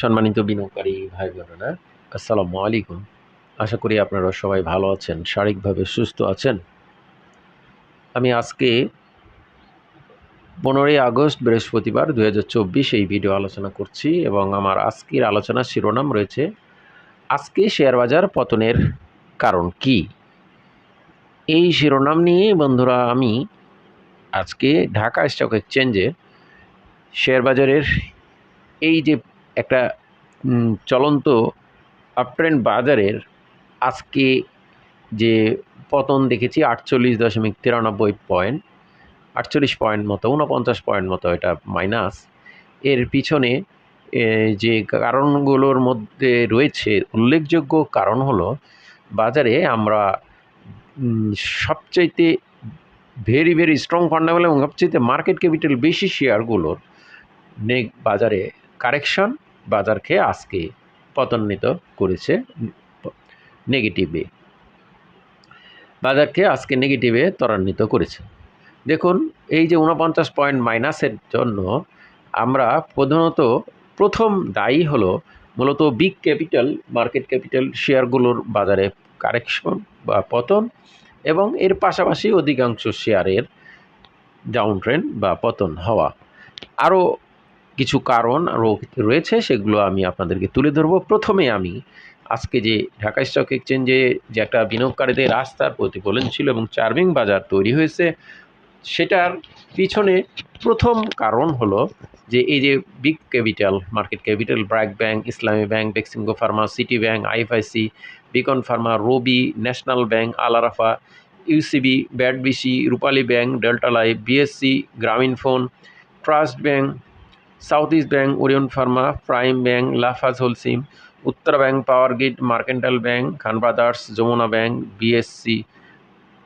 সম্মানিত বিনিয়োগকারী ভাই বোনেরা, আসসালামু আলাইকুম। আশা করি আপনারা সবাই ভালো আছেন, শারীরিকভাবে সুস্থ আছেন। আমি আজকে পনেরোই আগস্ট, বৃহস্পতিবার দু হাজার চব্বিশ এই ভিডিও আলোচনা করছি এবং আমার আজকের আলোচনার শিরোনাম রয়েছে, আজকে শেয়ার বাজার পতনের কারণ কি? এই শিরোনাম নিয়ে বন্ধুরা আমি আজকে ঢাকা স্টক এক্সচেঞ্জে শেয়ার বাজারের এই যে একটা চলন্ত আপট্রেন্ড বাজারের আজকে যে পতন দেখেছি আটচল্লিশ দশমিক তিরানব্বই পয়েন্ট আটচল্লিশ পয়েন্ট মতো উনপঞ্চাশ পয়েন্ট মতো এটা মাইনাস এর পিছনে যে কারণগুলোর মধ্যে রয়েছে উল্লেখযোগ্য কারণ হলো বাজারে আমরা সবচাইতে ভেরি ভেরি স্ট্রং ফান্ডামেন্টাল এবং সবচাইতে মার্কেট ক্যাপিটাল বেশি শেয়ারগুলোর নেগ বাজারে কারেকশন বাজারকে আজকে পতন্বিত করেছে নেগেটিভে। বাজারকে আজকে নেগেটিভে ত্বরান্বিত করেছে। দেখুন, এই যে উনপঞ্চাশ পয়েন্ট মাইনাসের জন্য আমরা প্রধানত প্রথম দায়ী হলো মূলত বিগ ক্যাপিটাল মার্কেট ক্যাপিটাল শেয়ারগুলোর বাজারে কারেকশন বা পতন এবং এর পাশাপাশি অধিকাংশ শেয়ারের ডাউন ট্রেন্ড বা পতন হওয়া। আরও কিছু কারণ রয়েছে, সেগুলো আমি আপনাদেরকে তুলে ধরবো। প্রথমে আমি আজকে যে ঢাকা স্টক এক্সচেঞ্জে যে একটা বিনিয়োগকারীদের রাস্তার প্রতিফলন ছিল এবং চার্মিং বাজার তৈরি হয়েছে, সেটার পিছনে প্রথম কারণ হলো যে এই যে big capital, market capital, BRAC bank, Islami bank, Beximco pharma, city bank, IFIC, Beacon pharma, Robi, national bank Alarafah UCB ব্যাডবিসি Rupali bank, Delta life, BSC, Grameen phone, trust bank south east bank, Orion pharma, prime bank Lafarge Holcim, Uttara bank, power grid, mercantile bank, Khan brothers, Jamuna bank, BSC,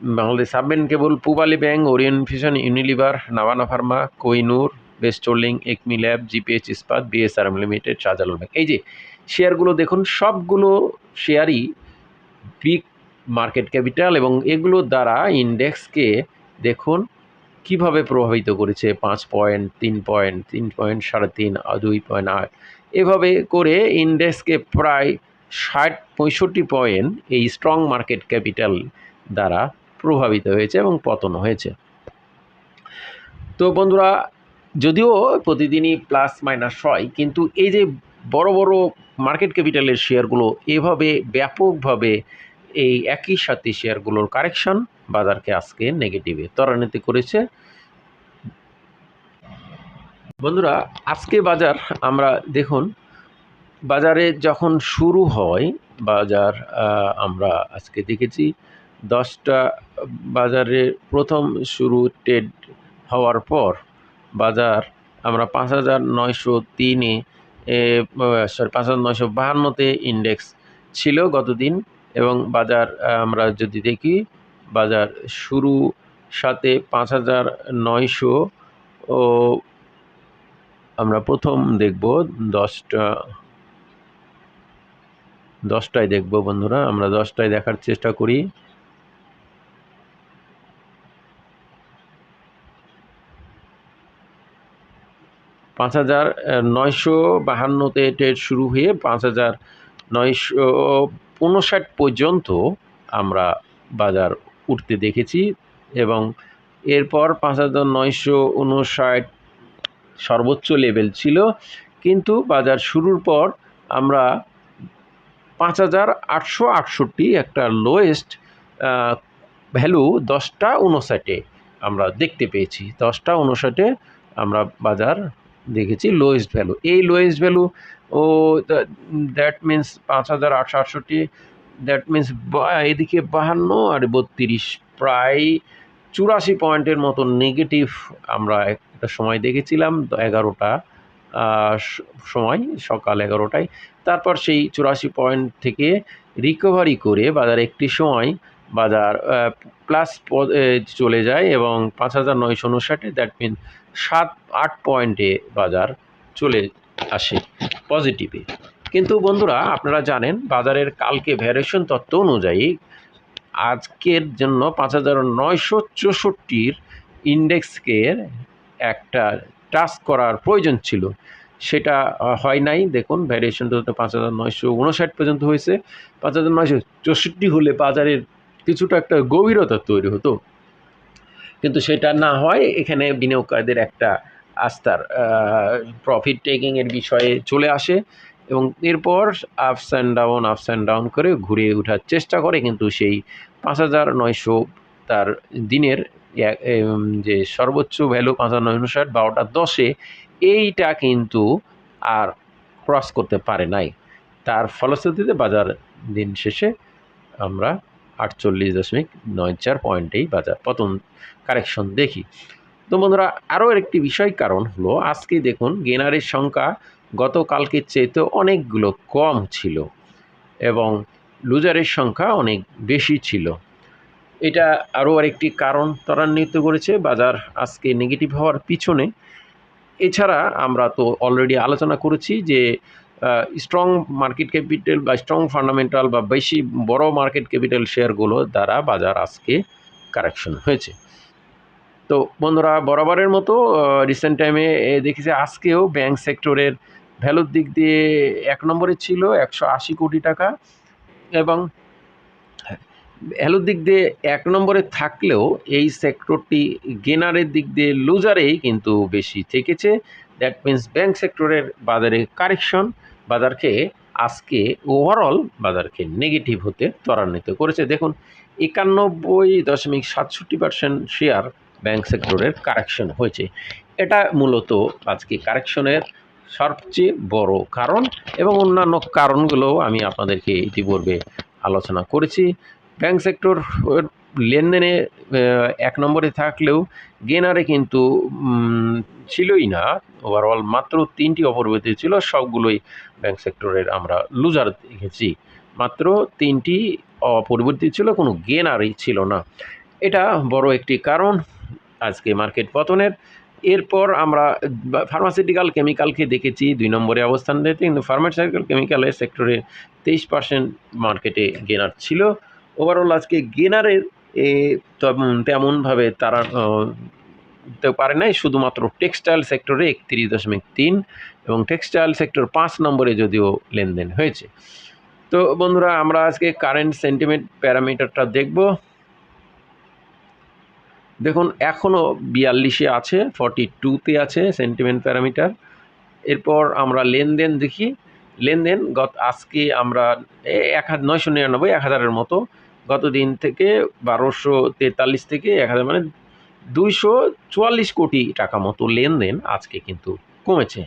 Bangladesh submarine cable, Pubali bank, Orion fission Unilever Navana pharma Kohinoor বেস্টোলিং ACME lab, GPH Ispat, BSRM limited, Shahjalal bank. এই যে, শেয়ারগুলো দেখুন, সবগুলো শেয়ারই big market capital এবং এগুলোর দ্বারা ইন্ডেক্সকে দেখুন কীভাবে প্রভাবিত করেছে? পাঁচ পয়েন্ট, তিন পয়েন্ট তিন পয়েন্ট, সাড়ে তিন দুই পয়েন্ট, আট। এভাবে করে ইন্ডেক্সকে প্রায় ষাট, পঁয়ষট্টি পয়েন্ট এই স্ট্রং মার্কেট ক্যাপিটাল দ্বারা প্রভাবিত হয়েছে এবং পতন হয়েছে। তো বন্ধুরা, যদিও প্রতিদিনই প্লাস মাইনাস হয়, কিন্তু এই যে বড় বড় মার্কেট ক্যাপিটালের শেয়ারগুলো এভাবে ব্যাপকভাবে এই একই সাথে শেয়ারগুলোর কারেকশন বাজারকে আজকে নেগেটিভে ত্বরান্বিত করেছে। বন্ধুরা, আজকে বাজার আমরা দেখুন, বাজারে যখন শুরু হয়, বাজার আমরা আজকে দেখেছি, দশটা বাজারে প্রথম শুরু ট্রেড হওয়ার পর বাজার আমরা পাঁচ হাজার নয়শো তিনে সরি পাঁচ হাজার নয়শো বাহান্নতে ইন্ডেক্স ছিল গতদিন এবং বাজার আমরা যদি দেখি বাজার শুরু সাথে পাঁচ হাজার নয়শো। ও আমরা প্রথম দেখব দশটা, দশটায় দেখব বন্ধুরা, আমরা দশটায় দেখার চেষ্টা করি। পাঁচ হাজার নয়শো বাহান্নতে ট্রেড শুরু হয়ে পাঁচ হাজার নয়শো উনষাট পর্যন্ত আমরা বাজার উঠতে দেখেছি এবং এরপর পাঁচ হাজার নয়শো উনষাট সর্বোচ্চ লেভেল ছিল। কিন্তু বাজার শুরুর পর আমরা পাঁচ হাজার আটশো আটষট্টি একটা লোয়েস্ট ভ্যালু দশটা উনষাটে আমরা দেখতে পেয়েছি। দশটা উনষাটে আমরা বাজার দেখেছি লোয়েস্ট ভ্যালু এই লোয়েস্ট ভ্যালু ও দ্যাট মিন্স পাঁচ হাজার আটশো আটষট্টি দ্যাট মিন্স এদিকে বাহান্ন আর বত্রিশ, প্রায় চুরাশি পয়েন্টের মতো নেগেটিভ আমরা একটা সময় দেখেছিলাম, এগারোটা সময়, সকাল এগারোটায়। তারপর সেই চুরাশি পয়েন্ট থেকে রিকভারি করে বাজার একটি সময় বাজার প্লাস চলে যায় এবং পাঁচ হাজার নয়শো উনষাটে দ্যাট মিন সাত, আট পয়েন্টে বাজার চলে আসে পজিটিভে কিন্তু বন্ধুরা, আপনারা জানেন বাজারের কালকে ভ্যারিয়েশন তত্ত্ব অনুযায়ী আজকের জন্য পাঁচ হাজার নয়শো চৌষট্টির ইন্ডেক্সকে একটা টাচ করার প্রয়োজন ছিল। সেটা হয় নাই। দেখুন ভ্যারিয়েশন তো পাঁচ হাজার নয়শো উনষাট পর্যন্ত হয়েছে। পাঁচ হাজার নয়শো চৌষট্টি হলে বাজারের কিছুটা একটা গভীরতা তৈরি হতো। কিন্তু সেটা না হয়, এখানে বিনিয়োগকারীদের একটা আস্থার প্রফিট টেকিংয়ের বিষয়ে চলে আসে। এবং এরপর ups and down ups and down করে ঘুরে ওঠার চেষ্টা করে কিন্তু সেই পাঁচ হাজার নয়শো তার দিনের যে সর্বোচ্চ ভ্যালু পাঁচ হাজার নয়শো ষাট বারোটা দশে, এইটা কিন্তু আর ক্রস করতে পারে নাই। তার ফলশ্রুতিতে বাজার দিন শেষে আমরা আটচল্লিশ দশমিক নয় চার পয়েন্টেই বাজার পতন কারেকশন দেখি। তো বন্ধুরা, আরও একটি বিষয় কারণ হলো, আজকে দেখুন, গেনারের সংখ্যা গতকালকের চেয়েতে অনেকগুলো কম ছিল এবং লুজারের সংখ্যা অনেক বেশি ছিল। এটা আরও আরেকটি কারণ ত্বরান্বিত করেছে বাজার আজকে নেগেটিভ হওয়ার পিছনে। এছাড়া আমরা তো অলরেডি আলোচনা করেছি যে স্ট্রং মার্কেট ক্যাপিটাল বা স্ট্রং ফান্ডামেন্টাল বা বেশি বড় মার্কেট ক্যাপিটাল শেয়ারগুলো দ্বারা বাজার আজকে কারেকশন হয়েছে। তো বন্ধুরা, বরাবরের মতো রিসেন্ট টাইমে দেখেছি আজকেও ব্যাংক সেক্টরের ভ্যালুর দিক দিয়ে এক নম্বরে ছিল একশো আশি কোটি টাকা এবং ভ্যালুর দিক দিয়ে এক নম্বরে থাকলেও এই সেক্টরটি গেনারের দিক দিয়ে লুজারেই কিন্তু বেশি থেকেছে। দ্যাট মিন্স ব্যাংক সেক্টরের বাজারে কারেকশন বাজারকে আজকে ওভারঅল বাজারকে নেগেটিভ হতে ত্বরান্বিত করেছে। দেখুন, একানব্বই দশমিক সাতষট্টি পার্সেন্ট শেয়ার ব্যাংক সেক্টরের কারেকশন হয়েছে। এটা মূলত আজকে কারেকশনের সবচেয়ে বড় কারণ এবং অন্যান্য কারণগুলো আমি আপনাদেরকে ইতিপূর্বে আলোচনা করেছি। ব্যাংক সেক্টর লেনদেনে এক নম্বরে থাকলেও গেনারে কিন্তু ছিলই না। ওভারঅল মাত্র তিনটি অপরিবর্তিত ছিল, সবগুলোই ব্যাংক সেক্টরের আমরা লুজার দেখেছি। মাত্র তিনটি অপরিবর্তিত ছিল, কোনো গেনারই ছিল না। এটা বড় একটি কারণ। আজকে মার্কেট পতনের এরপর আমরা ফার্মাসিউটিক্যাল কেমিক্যালকে দেখেছি দুই নম্বরে অবস্থান দিতে কিন্তু ফার্মাসিউটিক্যাল কেমিক্যালের সেক্টরে তেইশ পার্সেন্ট মার্কেটে গেনার ছিল। ওভারঅল আজকে গেনারের এ, তেমনভাবে তারা দিতে পারে নাই শুধুমাত্র টেক্সটাইল সেক্টরে একত্রিশ দশমিক তিন এবং টেক্সটাইল সেক্টর পাঁচ নম্বরে যদিও লেনদেন হয়েছে। তো বন্ধুরা আমরা আজকে কারেন্ট সেন্টিমেন্ট প্যারামিটারটা দেখব। দেখুন এখনও বিয়াল্লিশে আছে ফর্টি টুতে আছে সেন্টিমেন্ট প্যারামিটার এরপর আমরা লেনদেন দেখি। লেনদেন গত, আজকে আমরা এক নয়শো নিরানব্বই, এক হাজারের মতো। গত দিন থেকে বারোশো তেতাল্লিশ থেকে এক হাজার মানে দুইশো চুয়াল্লিশ কোটি টাকা মতো লেনদেন আজকে কিন্তু কমেছে।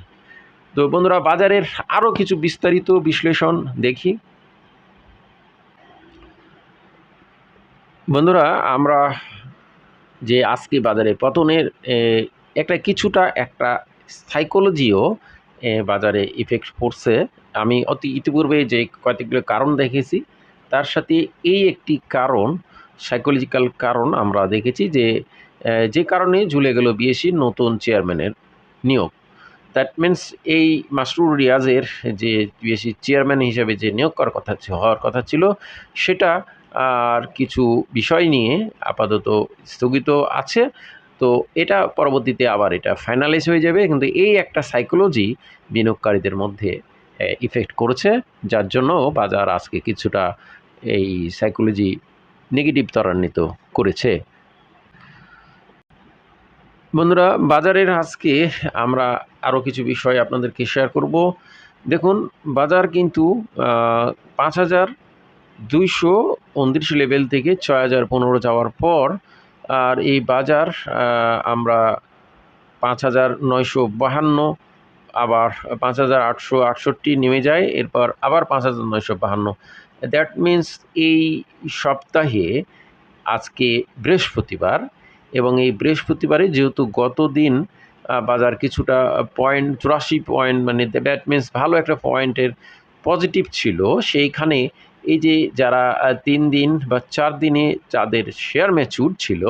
তো বন্ধুরা, বাজারের আরও কিছু বিস্তারিত বিশ্লেষণ দেখি। বন্ধুরা, আমরা যে আজকে বাজারে পতনের একটা কিছুটা একটা সাইকোলজিও বাজারে ইফেক্ট পড়ছে। আমি অতি ইতিপূর্বে যে কয়েকগুলো কারণ দেখেছি, তার সাথে এই একটি কারণ সাইকোলজিক্যাল কারণ আমরা দেখেছি যে যে কারণে ঝুলে গেল বিএসসির নতুন চেয়ারম্যানের নিয়োগ। দ্যাট মিন্স এই মাসরুর রিয়াজের যে বিএসসি চেয়ারম্যান হিসেবে যে নিয়োগ করার কথা হওয়ার কথা ছিল, সেটা আর কিছু বিষয় নিয়ে আপাতত স্থগিত আছে। তো এটা পরবর্তীতে আবার এটা ফাইনালাইজ হয়ে যাবে। কিন্তু এই একটা সাইকোলজি বিনিয়োগকারীদের মধ্যে ইফেক্ট করেছে। যার জন্য বাজার আজকে কিছুটা এই সাইকোলজি নেগেটিভ ত্বরান্বিত করেছে। বন্ধুরা, বাজারের আজকে আমরা আরও কিছু বিষয় আপনাদেরকে শেয়ার করব। দেখুন, বাজার কিন্তু পাঁচ হাজার দুইশো উনত্রিশ লেভেল থেকে ছয় হাজার পনেরো যাওয়ার পর, আর এই বাজার আমরা পাঁচ হাজার নয়শো বাহান্ন, আবার পাঁচ হাজার আটশো আটষট্টি নেমে যায়, এরপর আবার পাঁচ হাজার নয়শো বাহান্ন। দ্যাট মিন্স এই সপ্তাহে, আজকে বৃহস্পতিবার, এবং এই বৃহস্পতিবারে যেহেতু গত দিন বাজার কিছুটা পয়েন্ট চুরাশি পয়েন্ট মানে দ্যাট মিন্স ভালো একটা পয়েন্টের পজিটিভ ছিল, সেইখানে এই যে যারা তিন দিন বা চার দিনে যাদের শেয়ার ম্যাচুর ছিল,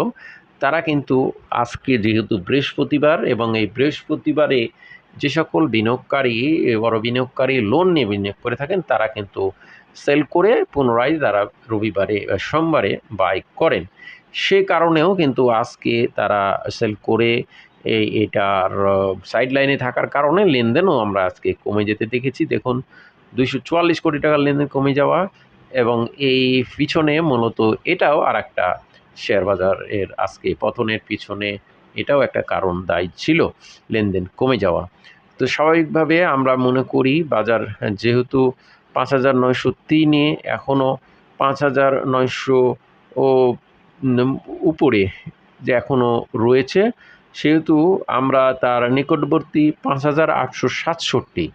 তারা কিন্তু আজকে যেহেতু বৃহস্পতিবার এবং এই বৃহস্পতিবারে যে সকল বিনিয়োগকারী, বড় বিনিয়োগকারী লোন নিয়ে বিনিয়োগ করে থাকেন, তারা কিন্তু সেল করে পুনরায় তারা রবিবারে সোমবারে বাই করেন। সে কারণেও কিন্তু আজকে তারা সেল করে এই এটার সাইডলাইনে থাকার কারণে লেনদেনও আমরা আজকে কমে যেতে দেখেছি। দেখুন দুইশো চুয়াল্লিশ কোটি টাকার লেনদেন কমে যাওয়া এবং এই পিছনে মূলত এটাও আর একটা শেয়ার বাজারের আজকে পতনের পিছনে এটাও একটা কারণ দায়ী ছিল লেনদেন কমে যাওয়া। তো স্বাভাবিকভাবে আমরা মনে করি বাজার যেহেতু পাঁচ হাজার নয়শো তিনে এখনও পাঁচ হাজার নয়শো ও উপরে যে এখনও রয়েছে, সেহেতু আমরা তার নিকটবর্তী পাঁচ হাজার আটশো সাতষট্টি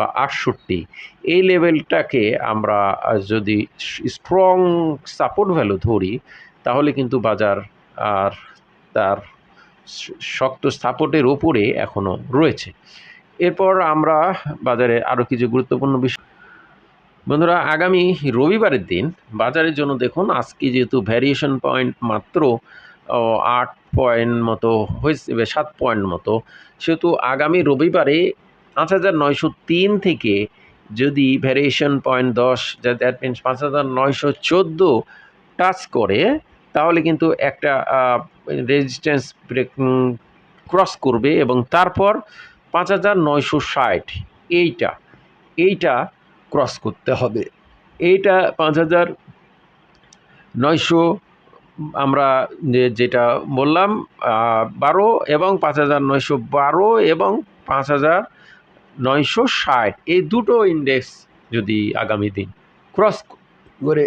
বা আটষট্টি, এই লেভেলটাকে আমরা যদি স্ট্রং সাপোর্ট ভ্যালু ধরি, তাহলে কিন্তু বাজার আর তার শক্ত সাপোর্টের ওপরে এখনও রয়েছে। এরপর আমরা বাজারে আরও কিছু গুরুত্বপূর্ণ বিষয়। বন্ধুরা, আগামী রবিবারের দিন বাজারের জন্য দেখুন, আজকে যেহেতু ভ্যারিয়েশন পয়েন্ট মাত্র আট পয়েন্ট মতো হয়েছে, সাত পয়েন্ট মতো, সেহেতু আগামী রবিবারে পাঁচ হাজার নয়শো তিন থেকে যদি ভ্যারিয়েশন পয়েন্ট দশ দ্যাট মিনস পাঁচ হাজার নয়শো চোদ্দ টাচ করে, তাহলে কিন্তু একটা রেজিস্ট্যান্স ব্রেক ক্রস করবে এবং তারপর পাঁচ হাজার নয়শো ষাট এইটা এইটা ক্রস করতে হবে। এইটা পাঁচ হাজার নয়শো, আমরা যেটা বললাম বারো এবং পাঁচ হাজার নয়শো বারো এবং পাঁচ হাজার নয়শো ষাট। এই দুটো ইন্ডেক্স যদি আগামী দিন ক্রস করে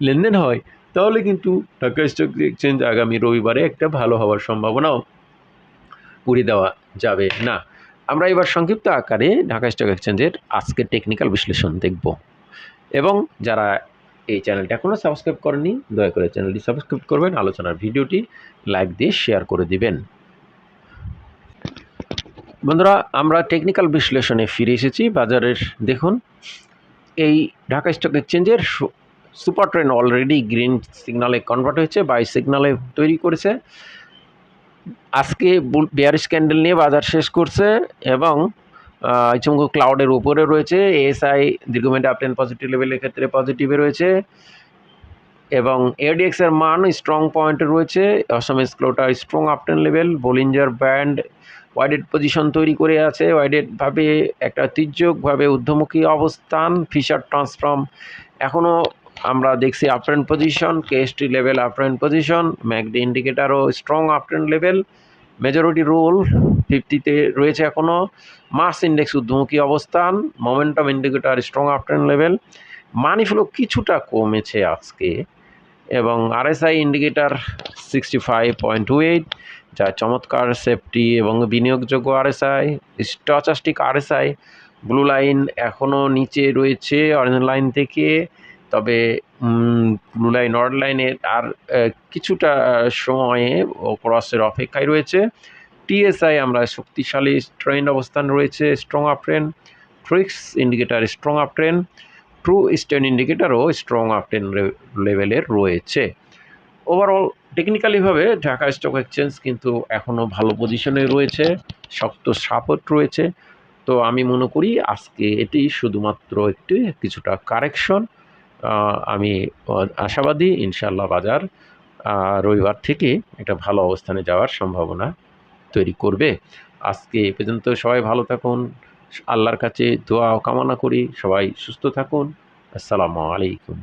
লেনদেন হয়, তাহলে কিন্তু ঢাকা স্টক এক্সচেঞ্জ আগামী রবিবারে একটা ভালো হওয়ার সম্ভাবনাও উড়িয়ে দেওয়া যাবে না। আমরা এবার সংক্ষিপ্ত আকারে ঢাকা স্টক এক্সচেঞ্জের আজকের টেকনিক্যাল বিশ্লেষণ দেখব। এবং যারা এই চ্যানেলটা এখনও সাবস্ক্রাইব করেনি দয়া করে চ্যানেলটি সাবস্ক্রাইব করবেন, আলোচনার ভিডিওটি লাইক দিয়ে শেয়ার করে দিবেন। বন্ধুরা, আমরা টেকনিক্যাল বিশ্লেষণে ফিরে এসেছি। বাজারের, দেখুন, এই ঢাকা স্টক এক্সচেঞ্জের সুপার ট্রেন অলরেডি গ্রিন সিগনালে কনভার্ট হয়েছে বাই সিগনালে তৈরি করেছে। আজকে বেয়ার স্ক্যান্ডেল নিয়ে বাজার শেষ করছে এবং ইচমকু ক্লাউডের উপরে রয়েছে। এএসআই দীর্ঘমেয়াদী আপটেন পজিটিভ লেভেলের ক্ষেত্রে পজিটিভে রয়েছে। এবং এডিএক্সের মান স্ট্রং পয়েন্টে রয়েছে। Awesome oscillator strong uptrend level Bollinger band ওয়াইডেড position তৈরি করে আছে। ওয়াইডেডভাবে একটা ঐতিহ্যকভাবে ঊর্ধ্বমুখী অবস্থান, ফিশার ট্রান্সফর্ম এখনও আমরা দেখছি uptrend position KST level uptrend position MACD ইন্ডিকেটারও strong uptrend level majority roll ফিফটিতে রয়েছে এখনও মাস ইন্ডেক্স ঊর্ধ্বমুখী অবস্থান momentum indicator strong uptrend level money flow কিছুটা কমেছে আজকে এবং RSI indicator sixty five point two eight যা চমৎকার সেফটি এবং বিনিয়োগযোগ্য RSI stochastic RSI blue line এখনও নিচে রয়েছে অরেঞ্জ লাইন থেকে। তবে ব্লু লাইন অরেঞ্জ লাইনের আর কিছুটা সময়ে ক্রসের অপেক্ষায় রয়েছে। টিএসআই আমরা শক্তিশালী ট্রেন্ড অবস্থান রয়েছে strong up trend trix indicator strong up trend true stand ইন্ডিকেটারও strong up trend লেভেলের রয়েছে। ওভারঅল টেকনিক্যালিভাবে ঢাকা স্টক এক্সচেঞ্জ কিন্তু এখনও ভালো পজিশনে রয়েছে, শক্ত সাপোর্ট রয়েছে। তো আমি মনে করি আজকে এটি শুধুমাত্র একটি কিছুটা কারেকশন আমি আশাবাদী ইনশাল্লাহ বাজার রবিবার থেকে একটা ভালো অবস্থানে যাওয়ার সম্ভাবনা তৈরি করবে। আজকে এ পর্যন্ত সবাই ভালো থাকুন, আল্লাহর কাছে দোয়া কামনা করি, সবাই সুস্থ থাকুন। আসসালামু আলাইকুম।